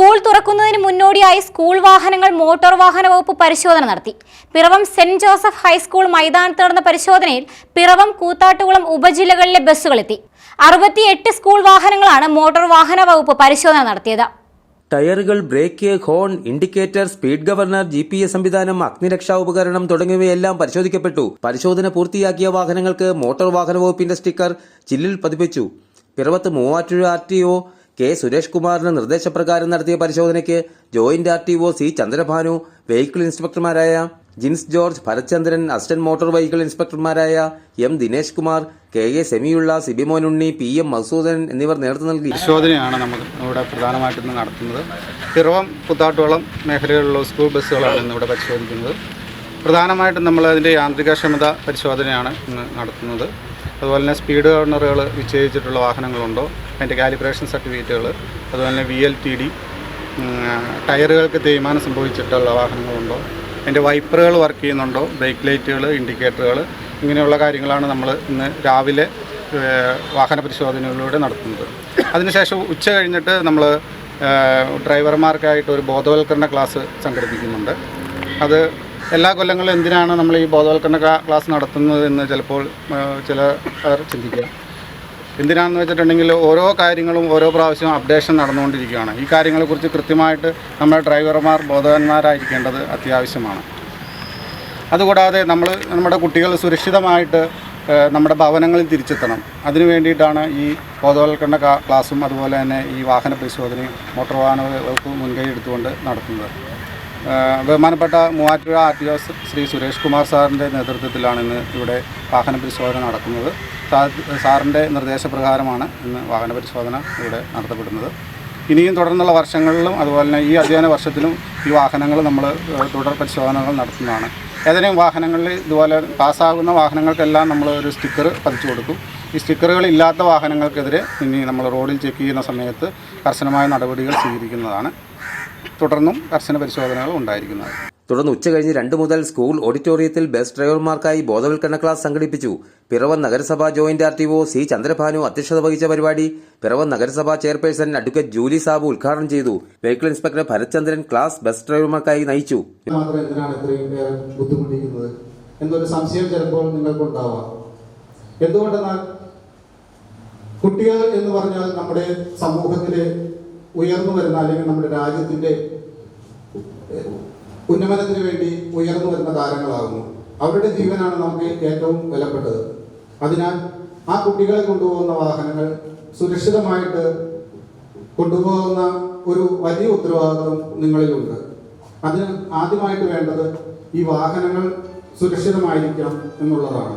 School തുറക്കുന്നതിന് മുന്നോടിയായി school വാഹനങ്ങൾ മോട്ടോർ വാഹന വകുപ്പ് പരിശോധന നടത്തി. പിറവം സെന്റ് ജോസഫ് ഹൈസ്കൂൾ മൈതാനത്ത് നടന്ന പരിശോധനയിൽ പിറവം കൂത്താട്ടുകുളം ഉപജില്ലകളിലെ ബസ്സുകളെത്തി. അറുപത്തിയെട്ട് സ്കൂൾ വാഹനങ്ങളാണ് മോട്ടോർ വാഹന വകുപ്പ് പരിശോധന നടത്തിയത്. ടയറുകൾ brake horn indicator speed governor G P S സംവിധാനം അഗ്നിരക്ഷാ ഉപകരണം തുടങ്ങിയവയെല്ലാം പരിശോധിക്കപ്പെട്ടു. പരിശോധന പൂർത്തിയാക്കിയ വാഹനങ്ങൾക്ക് മോട്ടോർ വാഹന വകുപ്പിന്റെ സ്റ്റിക്കർ ചില്ലിൽ പതിപ്പിച്ചു. പിറവത്ത് Muvattupuzha R T O K Suresh കുമാറിന്റെ നിർദ്ദേശപ്രകാരം നടത്തിയ പരിശോധനയ്ക്ക് joint R T O C Chandrabhanu vehicle ഇൻസ്പെക്ടർമാരായ Jins George Bharathchandran assistant motor vehicle ഇൻസ്പെക്ടർമാരായ M Dinesh Kumar K A സെമിയുള്ള Sibimon Unni P M Madhusoodanan എന്നിവർ നേതൃത്വം നൽകി. പരിശോധനയാണ് നമ്മൾ ഇവിടെ പ്രധാനമായിട്ടും നടത്തുന്നത്. പിറവം പുത്താട്ടോളം മേഖലകളിലുള്ള സ്കൂൾ ബസ്സുകളാണ് ഇന്നിവിടെ പരിശോധിക്കുന്നത്. പ്രധാനമായിട്ടും നമ്മൾ അതിന്റെ യാന്ത്രികക്ഷമത പരിശോധനയാണ് ഇന്ന് നടത്തുന്നത്. അതുപോലെ തന്നെ സ്പീഡ് ഗവർണറുകൾ വിച്ഛേദിച്ചിട്ടുള്ള വാഹനങ്ങളുണ്ടോ അതിന്റെ കാലിബ്രേഷൻ സർട്ടിഫിക്കറ്റുകൾ അതുപോലെ തന്നെ വി എൽ ടി ഡി ടയറുകൾക്ക് തേയ്മാനം സംഭവിച്ചിട്ടുള്ള വാഹനങ്ങളുണ്ടോ? അതിന്റെ വൈപ്പറുകൾ വർക്ക് ചെയ്യുന്നുണ്ടോ? ബ്രേക്ക് ലൈറ്റുകൾ ഇൻഡിക്കേറ്ററുകൾ ഇങ്ങനെയുള്ള കാര്യങ്ങളാണ് നമ്മൾ ഇന്ന് രാവിലെ വാഹന പരിശോധനകളിലൂടെ നടത്തുന്നത്. അതിനുശേഷം ഉച്ച കഴിഞ്ഞിട്ട് നമ്മൾ ഡ്രൈവർമാർക്കായിട്ട് ഒരു ബോധവൽക്കരണ ക്ലാസ് സംഘടിപ്പിക്കുന്നുണ്ട്. അത് എല്ലാ കൊല്ലങ്ങളും എന്തിനാണ് നമ്മൾ ഈ ബോധവൽക്കരണ ക്ലാസ് നടത്തുന്നത് എന്ന് ചിലപ്പോൾ ചില ചിന്തിക്കുക എന്തിനാണെന്ന് വെച്ചിട്ടുണ്ടെങ്കിൽ ഓരോ കാര്യങ്ങളും ഓരോ പ്രാവശ്യവും അപ്ഡേഷൻ നടന്നുകൊണ്ടിരിക്കുകയാണ്. ഈ കാര്യങ്ങളെക്കുറിച്ച് കൃത്യമായിട്ട് നമ്മുടെ ഡ്രൈവർമാർ ബോധവാന്മാരായിരിക്കേണ്ടത് അത്യാവശ്യമാണ്. അതുകൂടാതെ നമ്മൾ നമ്മുടെ കുട്ടികൾ സുരക്ഷിതമായിട്ട് നമ്മുടെ ഭവനങ്ങളിൽ തിരിച്ചെത്തണം. അതിനു വേണ്ടിയിട്ടാണ് ഈ ബോധവൽക്കരണ ക്ലാസും ക്ലാസ്സും അതുപോലെ തന്നെ ഈ വാഹന പരിശോധനയും മോട്ടോർ വാഹന വകുപ്പ് മുൻകൈ എടുത്തുകൊണ്ട് നടത്തുന്നത്. ബഹുമാനപ്പെട്ട Muvattupuzha R T O Shri Suresh Kumar സാറിന്റെ നേതൃത്വത്തിലാണ് ഇന്ന് ഇവിടെ വാഹന പരിശോധന നടക്കുന്നത്. സാറിന്റെ നിർദ്ദേശപ്രകാരമാണ് ഇന്ന് വാഹന പരിശോധന ഇവിടെ നടത്തപ്പെടുന്നത്. ഇനിയും തുടർന്നുള്ള വർഷങ്ങളിലും അതുപോലെ തന്നെ ഈ അധ്യയന വർഷത്തിലും ഈ വാഹനങ്ങൾ നമ്മൾ തുടർ പരിശോധനകൾ നടത്തുന്നതാണ്. ഏതെങ്കിലും വാഹനങ്ങളിൽ ഇതുപോലെ പാസ്സാകുന്ന വാഹനങ്ങൾക്കെല്ലാം നമ്മൾ ഒരു സ്റ്റിക്കർ പതിച്ചു കൊടുക്കും. ഈ സ്റ്റിക്കറുകൾ ഇല്ലാത്ത വാഹനങ്ങൾക്കെതിരെ ഇനി നമ്മൾ റോഡിൽ ചെക്ക് ചെയ്യുന്ന സമയത്ത് കർശനമായ നടപടികൾ സ്വീകരിക്കുന്നതാണ്. തുടർന്നും കർശന പരിശോധനകൾ ഉണ്ടായിരിക്കുന്നത് തുടർന്ന് ഉച്ച ഉച്ചകഴിഞ്ഞ് രണ്ടു മുതൽ സ്കൂൾ ഓഡിറ്റോറിയത്തിൽ ബസ് ഡ്രൈവർമാർക്കായി ബോധവൽക്കരണ ക്ലാസ് സംഘടിപ്പിച്ചു. പിറവൻ നഗരസഭ joint R T O C Chandrabhanu അധ്യക്ഷത വഹിച്ച പരിപാടി പിറവൻ നഗരസഭാ ചെയർപേഴ്സൺ അഡ്വക്കേറ്റ് ജൂലി സാബു ഉദ്ഘാടനം ചെയ്തു. Vehicle inspector Bharathchandran class bus ഡ്രൈവർമാർക്കായി നയിച്ചു. എന്നൊരു സംശയം ചിലപ്പോൾ നിങ്ങൾക്കുണ്ടാവാം. എന്തുകൊണ്ടെന്നാൽ കുട്ടികൾ എന്ന് പറഞ്ഞാൽ നമ്മുടെ സമൂഹത്തിലെ ഉയർന്നു വരുന്ന അല്ലെങ്കിൽ നമ്മുടെ രാജ്യത്തിന്റെ ഏഹ്, ഉന്നമനത്തിന് വേണ്ടി ഉയർന്നു വരുന്ന താരങ്ങളാകുന്നു. അവരുടെ ജീവനാണ് നമുക്ക് ഏറ്റവും വിലപ്പെട്ടത്. അതിനാൽ ആ കുട്ടികളെ കൊണ്ടുപോകുന്ന വാഹനങ്ങൾ സുരക്ഷിതമായിട്ട് കൊണ്ടുപോകുന്ന ഒരു വലിയ ഉത്തരവാദിത്വം നിങ്ങളിലുണ്ട്. അതിന് ആദ്യമായിട്ട് വേണ്ടത് ഈ വാഹനങ്ങൾ സുരക്ഷിതമായിരിക്കണം എന്നുള്ളതാണ്.